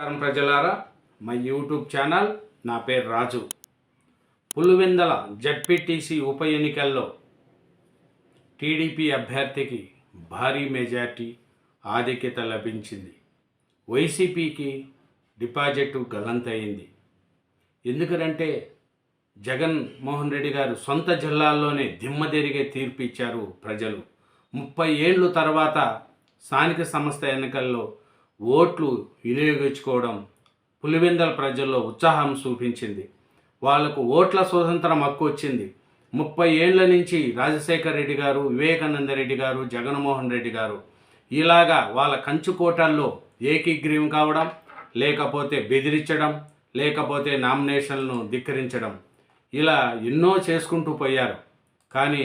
నమస్కారం ప్రజలారా. మా యూట్యూబ్ ఛానల్ నా పేరు రాజు. పులివెందల జడ్పీటీసీ ఉప ఎన్నికల్లో టీడీపీ అభ్యర్థికి భారీ మెజార్టీ ఆధిక్యత లభించింది. వైసీపీకి డిపాజిట్ గలంతయింది. ఎందుకంటే జగన్ మోహన్ రెడ్డి గారు సొంత జిల్లాల్లోనే దిమ్మదిరిగే తీర్పు ఇచ్చారు ప్రజలు. ముప్పై ఏళ్ళు తర్వాత స్థానిక సంస్థ ఎన్నికల్లో ఓట్లు వినియోగించుకోవడం పులివెందల ప్రజల్లో ఉత్సాహం చూపించింది. వాళ్ళకు ఓట్ల స్వతంత్రం హక్కు వచ్చింది. ముప్పై ఏళ్ళ నుంచి రాజశేఖర రెడ్డి గారు వివేకానంద రెడ్డి గారు జగన్మోహన్ రెడ్డి గారు ఇలాగా వాళ్ళ కంచుకోటల్లో ఏకీగ్రీవం కావడం లేకపోతే బెదిరించడం లేకపోతే నామినేషన్లను ధిక్కరించడం ఇలా ఎన్నో చేసుకుంటూ పోయారు. కానీ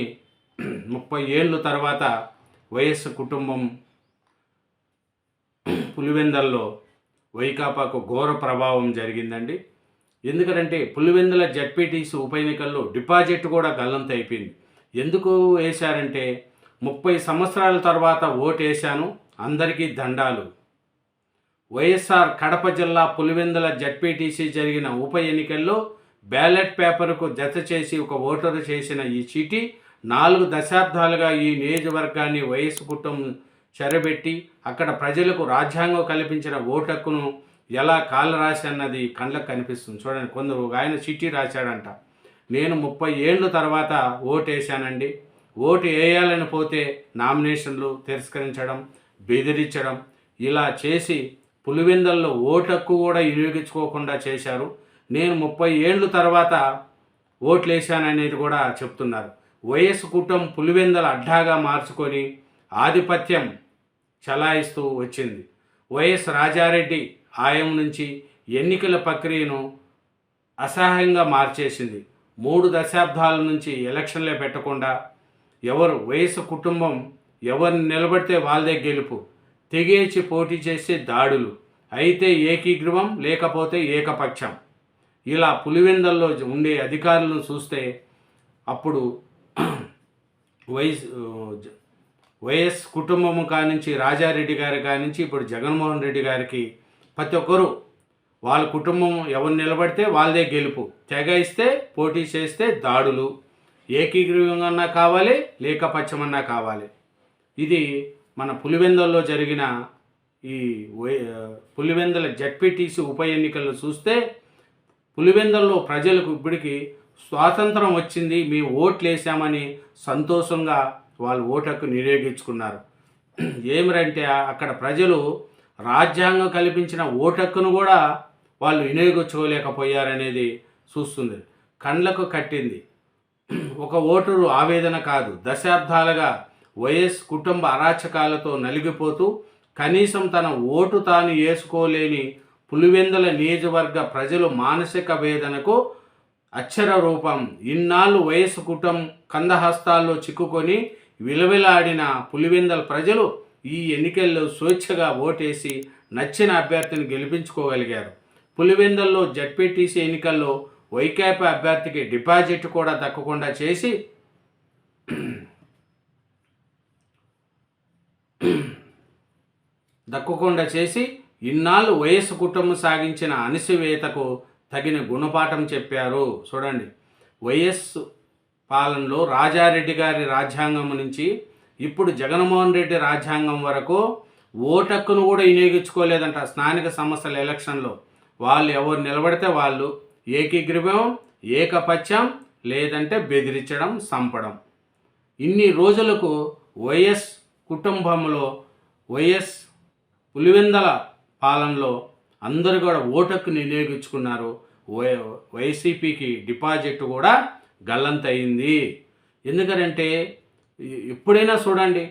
ముప్పై ఏళ్ళు తర్వాత వైఎస్ కుటుంబం పులివెందల్లో వైకాపాకు ఘోర ప్రభావం జరిగిందండి. ఎందుకంటే పులివెందుల జడ్పీటీసీ ఉప ఎన్నికల్లో డిపాజిట్ కూడా గల్లంత అయిపోయింది. ఎందుకు వేశారంటే ముప్పై సంవత్సరాల తర్వాత ఓటు వేశాను అందరికీ దండాలు. వైఎస్ఆర్ కడప జిల్లా పులివెందుల జడ్పీటీసీ జరిగిన ఉప ఎన్నికల్లో బ్యాలెట్ పేపర్కు జత చేసి ఒక ఓటరు చేసిన ఈ చీటీ నాలుగు దశాబ్దాలుగా ఈ నియోజకవర్గాన్ని వయస్సు కుటుంబం చెరబెట్టి అక్కడ ప్రజలకు రాజ్యాంగం కల్పించిన ఓటక్కును ఎలా కాలు రాసి అన్నది కళ్ళకు కనిపిస్తుంది. చూడండి కొందరు ఆయన చిట్టి రాశాడంట. నేను ముప్పై ఏళ్ళు తర్వాత ఓటు వేశానండి ఓటు వేయాలని పోతే నామినేషన్లు తిరస్కరించడం బెదిరించడం ఇలా చేసి పులివెందల్లో ఓటక్కు కూడా వినియోగించుకోకుండా చేశారు. నేను ముప్పై ఏళ్ళు తర్వాత ఓట్లు వేశాననేది కూడా చెప్తున్నారు. వైఎస్ కుటుంబం పులివెందల అడ్డాగా మార్చుకొని ఆధిపత్యం చలాయిస్తూ వచ్చింది. వైఎస్ రాజారెడ్డి ఆయం నుంచి ఎన్నికల ప్రక్రియను అసహ్యంగా మార్చేసింది. మూడు దశాబ్దాల నుంచి ఎలక్షన్లే పెట్టకుండా ఎవరు వయసు కుటుంబం ఎవరిని నిలబడితే వాళ్ళదే గెలుపు. తెగేచి పోటీ చేసే దాడులు. అయితే ఏకీగృహం లేకపోతే ఏకపక్షం. ఇలా పులివెందల్లో ఉండే అధికారులను చూస్తే అప్పుడు వయసు వైఎస్ కుటుంబము కానించి రాజారెడ్డి గారి కానించి ఇప్పుడు జగన్మోహన్ రెడ్డి గారికి ప్రతి ఒక్కరు వాళ్ళ కుటుంబం ఎవరు నిలబడితే వాళ్ళదే గెలుపు. తెగ ఇస్తే పోటీ చేస్తే దాడులు. ఏకీకృతంగా కావాలి లేక పచ్చమన్నా కావాలి. ఇది మన పులివెందల్లో జరిగిన ఈ వై- పులివెందల జడ్పీటీసీ ఉప ఎన్నికల్లో చూస్తే పులివెందల్లో ప్రజలకు ఇప్పటికి స్వాతంత్రం వచ్చింది మేము ఓట్లు వేసామని సంతోషంగా వాళ్ళు ఓటకు నిరేగించుకున్నారు. ఏమిరంటే అక్కడ ప్రజలు రాజ్యాంగం కల్పించిన ఓటక్కును కూడా వాళ్ళు వినియోగించుకోలేకపోయారనేది చూస్తుంది. కండ్లకు కట్టింది. ఒక ఓటరు ఆవేదన కాదు. దశాబ్దాలుగా వైఎస్ కుటుంబ అరాచకాలతో నలిగిపోతూ కనీసం తన ఓటు తాను వేసుకోలేని పులివెందుల నియోజకవర్గ ప్రజలు మానసిక వేదనకు అక్షర రూపం. ఇన్నాళ్ళు వయసు కుటుంబం కందహస్తాల్లో చిక్కుకొని విలవిలాడిన పులివెందల ప్రజలు ఈ ఎన్నికల్లో స్వేచ్ఛగా ఓటేసి నచ్చిన అభ్యర్థిని గెలిపించుకోగలిగారు. పులివెందల్లో జడ్పీటీసీ ఎన్నికల్లో వైకాపా అభ్యర్థికి డిపాజిట్ కూడా దక్కకుండా చేసి దక్కకుండా చేసి ఇన్నాళ్ళు వయస్సు కుటుంబం సాగించిన అణిసివేతకు తగిన గుణపాఠం చెప్పారు. చూడండి. వైఎస్ పాలనలో రాజారెడ్డి గారి రాజ్యాంగం నుంచి ఇప్పుడు జగన్మోహన్ రెడ్డి రాజ్యాంగం వరకు ఓటక్కును కూడా వినియోగించుకోలేదంట స్థానిక సంస్థల ఎలక్షన్లో. వాళ్ళు ఎవరు నిలబడితే వాళ్ళు ఏకీగ్రీవం ఏకపక్షం లేదంటే బెదిరించడం సంపడం. ఇన్ని రోజులకు వైఎస్ కుటుంబంలో వైఎస్ పులివెందల పాలనలో అందరూ కూడా ఓటక్కుని వినియోగించుకున్నారు. వై వైసీపీకి డిపాజిట్ కూడా గల్లంతయింది. ఎందుకంటే ఎప్పుడైనా చూడండి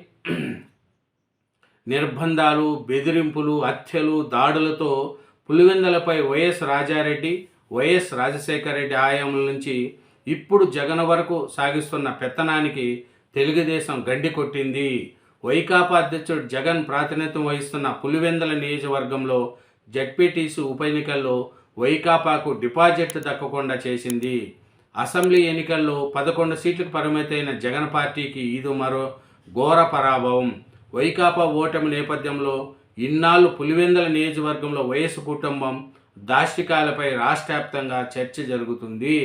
నిర్బంధాలు బెదిరింపులు హత్యలు దాడులతో పులివెందలపై వైఎస్ రాజారెడ్డి వైఎస్ రాజశేఖర రెడ్డి ఆయాముల నుంచి ఇప్పుడు జగన్ వరకు సాగిస్తున్న పెత్తనానికి తెలుగుదేశం గండి కొట్టింది. వైకాపా అధ్యక్షుడు జగన్ ప్రాతినిధ్యం వహిస్తున్న పులివెందల నియోజకవర్గంలో జడ్పీటీసీ ఉప ఎన్నికల్లో వైకాపాకు డిపాజిట్ దక్కకుండా చేసింది. అసెంబ్లీ ఎన్నికల్లో పదకొండు సీట్లకు పరిమితమైన జగన్ పార్టీకి ఇది మరో ఘోర పరాభవం. వైకాపా ఓటమి నేపథ్యంలో ఇన్నాళ్ళు పులివెందల నియోజకవర్గంలో వయసు కుటుంబం దాష్టికాలపై రాష్ట్ర వ్యాప్తంగా చర్చ జరుగుతుంది.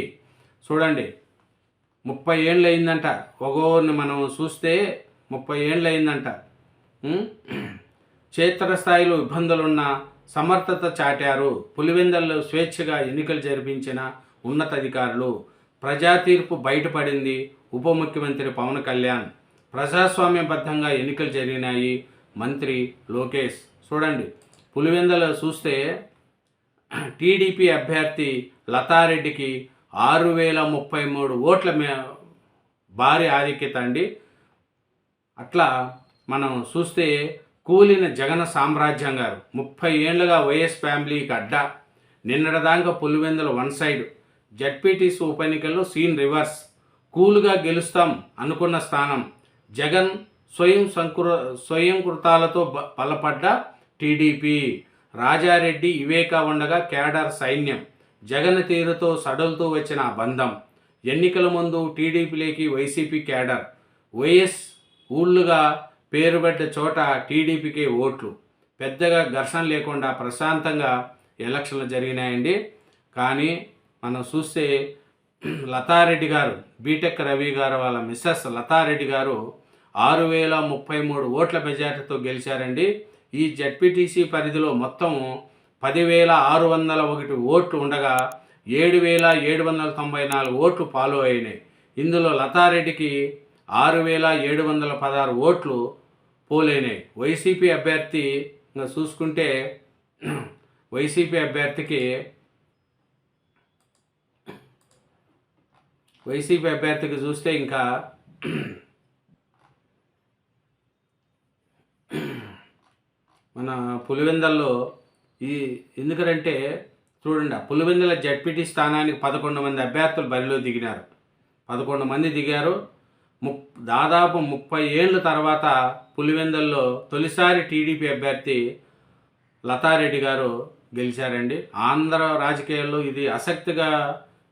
చూడండి ముప్పై ఏళ్ళు అయిందంట ఒగోరిని మనం చూస్తే ముప్పై ఏళ్ళు అయిందంట క్షేత్రస్థాయిలో ఇబ్బందులున్న సమర్థత చాటారు. పులివెందల్లో స్వేచ్ఛగా ఎన్నికలు జరిపించిన ఉన్నతాధికారులు. ప్రజా తీర్పు బయటపడింది ఉప ముఖ్యమంత్రి పవన్ కళ్యాణ్. ప్రజాస్వామ్యబద్ధంగా ఎన్నికలు జరిగినాయి మంత్రి లోకేష్. చూడండి పులివెందలో చూస్తే టీడీపీ అభ్యర్థి లతారెడ్డికి ఆరు వేల ముప్పై మూడు ఓట్ల మే భారీ ఆధిక్యత అండి. అట్లా మనం చూస్తే కూలిన జగన సామ్రాజ్యం గారు ముప్పై ఏళ్ళుగా వైఎస్ ఫ్యామిలీకి అడ్డా. నిన్నటిదాకా పులివెందుల వన్ సైడ్ జడ్పీటీసీ ఉప ఎన్నికల్లో సీన్ రివర్స్. కూల్గా గెలుస్తాం అనుకున్న స్థానం. జగన్ స్వయం సంకృ స్వయం కృతాలతో బలపడ్డ టీడీపీ. రాజారెడ్డి ఇవేకా ఉండగా కేడర్ సైన్యం. జగన్ తీరుతో సడలుతూ వచ్చిన బంధం. ఎన్నికల ముందు టీడీపీలోకి వైసీపీ కేడర్. వైఎస్ ఊళ్ళుగా పేరుబడ్డ చోట టీడీపీకి ఓట్లు. పెద్దగా ఘర్షణ లేకుండా ప్రశాంతంగా ఎలక్షన్లు జరిగినాయండి. కానీ మనం చూస్తే లతారెడ్డి గారు బీటెక్ రవి గారు వాళ్ళ మిస్సెస్ లతారెడ్డి గారు ఆరు వేల ముప్పై మూడు ఓట్ల మెజార్టీతో గెలిచారండి. ఈ జడ్పీటీసీ పరిధిలో మొత్తం పదివేల ఆరు వందల ఒకటి ఓట్లు ఉండగా ఏడు వేల ఏడు వందల తొంభై నాలుగు ఓట్లు ఫాలో అయినాయి. ఇందులో లతారెడ్డికి ఆరు వేల ఏడు వందల పదహారు ఓట్లు పోలైనాయి. వైసీపీ అభ్యర్థి చూసుకుంటే వైసీపీ అభ్యర్థికి వైసీపీ అభ్యర్థికి చూస్తే ఇంకా మన పులివెందల్లో ఈ ఎందుకంటే చూడండి ఆ పులివెందల జడ్పీటీ స్థానానికి పదకొండు మంది అభ్యర్థులు బరిలో దిగినారు. పదకొండు మంది దిగారు. ము దాదాపు ముప్పై ఏళ్ళ తర్వాత పులివెందల్లో తొలిసారి టీడీపీ అభ్యర్థి లతారెడ్డి గారు గెలిచారండి. ఆంధ్ర రాజకీయాల్లో ఇది ఆసక్తిగా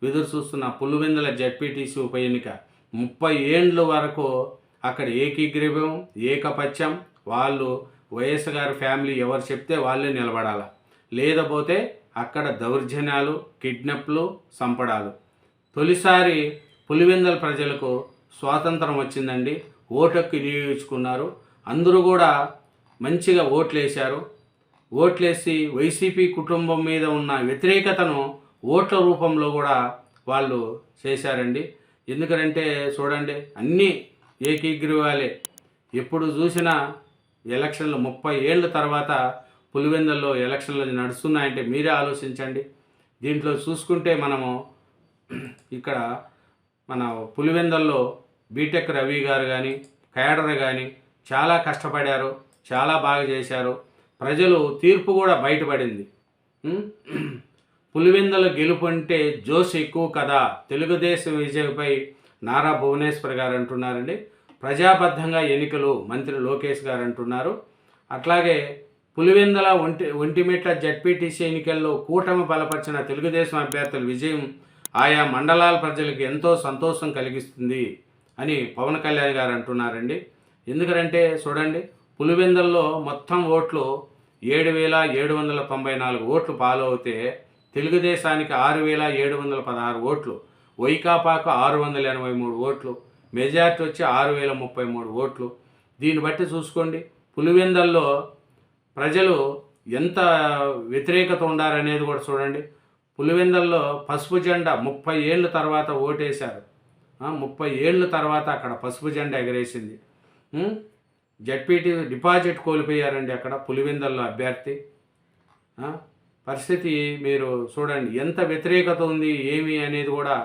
ఎదురు చూస్తున్న పులివెందుల జడ్పీటీసీ ఉప ఎన్నిక. ముప్పై ఏండ్ల వరకు అక్కడ ఏకీగ్రీవం ఏకపక్షం వాళ్ళు వైఎస్ గారి ఫ్యామిలీ ఎవరు చెప్తే వాళ్ళే నిలబడాలి. లేకపోతే అక్కడ దౌర్జన్యాలు కిడ్నాప్లు సంపడాలు. తొలిసారి పులివెందల ప్రజలకు స్వాతంత్రం వచ్చిందండి. ఓటుకు వినియోగించుకున్నారు. అందరూ కూడా మంచిగా ఓట్లేశారు. ఓట్లేసి వైసీపీ కుటుంబం మీద ఉన్న వ్యతిరేకతను ఓట్ల రూపంలో కూడా వాళ్ళు చేశారండి. ఎందుకంటే చూడండి అన్నీ ఏకీగ్రీవాలే. ఎప్పుడు చూసినా ఎలక్షన్లు ముప్పై ఏళ్ళ తర్వాత పులివెందుల్లో ఎలక్షన్లు నడుస్తున్నాయంటే మీరే ఆలోచించండి. దీంట్లో చూసుకుంటే మనము ఇక్కడ మన పులివెందల్లో బీటెక్ రవి గారు కానీ కేడర్ కానీ చాలా కష్టపడారు చాలా బాగా చేశారు. ప్రజలు తీర్పు కూడా బయటపడింది. పులివెందుల గెలుపు అంటే జోష్ ఎక్కువ కదా? తెలుగుదేశం విజయపై నారా భువనేశ్వర్ గారు అంటున్నారండి. ప్రజాబద్ధంగా ఎన్నికలు మంత్రి లోకేష్ గారు అంటున్నారు. అట్లాగే పులివెందుల ఒంటి ఒంటిమిట్ల జడ్పీటీసీ ఎన్నికల్లో కూటమి బలపరిచిన తెలుగుదేశం అభ్యర్థుల విజయం ఆయా మండలాల ప్రజలకు ఎంతో సంతోషం కలిగిస్తుంది అని పవన్ కళ్యాణ్ గారు అంటున్నారండి. ఎందుకంటే చూడండి పులివెందుల్లో మొత్తం ఓట్లు ఏడు వేల ఏడు వందల తొంభై నాలుగు ఓట్లు ఫాలో అవుతే తెలుగుదేశానికి ఆరు వేల ఏడు వందల పదహారు ఓట్లు వైకాపాకు ఆరు వందల ఎనభై మూడు ఓట్లు మెజార్టీ వచ్చి ఆరు వేల ముప్పై మూడు ఓట్లు. దీన్ని బట్టి చూసుకోండి పులివెందల్లో ప్రజలు ఎంత వ్యతిరేకత ఉండారనేది కూడా చూడండి. పులివెందల్లో పసుపు జెండా ముప్పై ఏళ్ళ తర్వాత ఓటేశారు. ముప్పై ఏళ్ళ తర్వాత అక్కడ పసుపు జెండా ఎగరేసింది. జడ్పీటీ డిపాజిట్ కోల్పోయారండి అక్కడ పులివెందల్లో అభ్యర్థి. పరిస్థితి మీరు చూడండి. ఎంత వ్యతిరేకత ఉంది ఏమి అనేది కూడా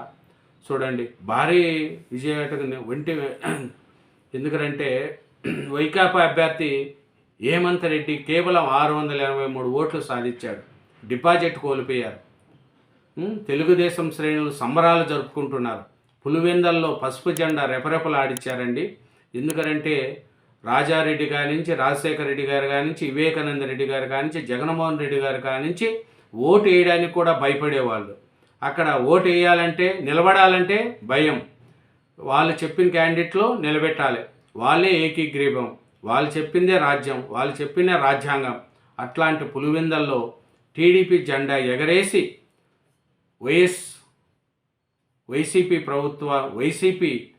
చూడండి. భారీ విజయటం ఒంటి ఎందుకంటే వైకాపా అభ్యర్థి హేమంత్ రెడ్డి కేవలం ఆరు వందల ఎనభై మూడు ఓట్లు సాధించాడు. డిపాజిట్ కోల్పోయారు. తెలుగుదేశం శ్రేణులు సంబరాలు జరుపుకుంటున్నారు. పులివెందల్లో పసుపు జెండా రెపరెపలాడిచ్చారండి ఎందుకంటే రాజారెడ్డి గారి నుంచి రాజశేఖర రెడ్డి గారు గారి నుంచి వివేకానంద రెడ్డి గారు గారి నుంచి జగన్మోహన్ రెడ్డి గారి గారి నుంచి ఓటు వేయడానికి కూడా భయపడేవాళ్ళు. అక్కడ ఓటు వేయాలంటే నిలబడాలంటే భయం. వాళ్ళు చెప్పిన క్యాండిడేట్లో నిలబెట్టాలి. వాళ్ళే ఏకీగ్రీవం. వాళ్ళు చెప్పిందే రాజ్యం. వాళ్ళు చెప్పిందే రాజ్యాంగం. అట్లాంటి పులివెందల్లో టీడీపీ జెండా ఎగరేసి వైఎస్ వైసీపీ ప్రభుత్వ వైసీపీ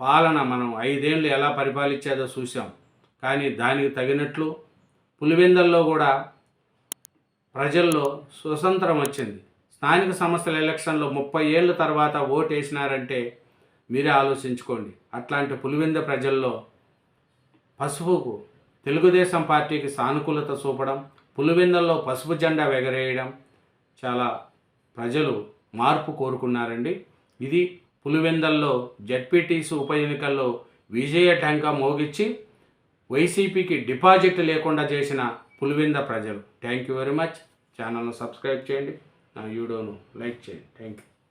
పాలన మనం ఐదేళ్ళు ఎలా పరిపాలించేదో చూసాం కానీ దానికి తగినట్లు పులివెందల్లో కూడా ప్రజల్లో స్వతంత్రం వచ్చింది. స్థానిక సంస్థల ఎలక్షన్లో ముప్పై ఏళ్ళ తర్వాత ఓటు వేసినారంటే మీరే ఆలోచించుకోండి. అట్లాంటి పులివెంద ప్రజల్లో పసుపుకు తెలుగుదేశం పార్టీకి సానుకూలత చూపడం పులివెందల్లో పసుపు జెండా ఎగరేయడం చాలా ప్రజలు మార్పు కోరుకున్నారండి. ఇది పులివెందల్లో జడ్పీటీసీ ఉప ఎన్నికల్లో విజయ ట్యాంకా మోగిచ్చి వైసీపీకి డిపాజిట్ లేకుండా చేసిన పులివెంద ప్రజలు. థ్యాంక్ యూ వెరీ మచ్ ఛానల్ను సబ్స్క్రైబ్ చేయండి. నా వీడియోను లైక్ చేయండి. Thank you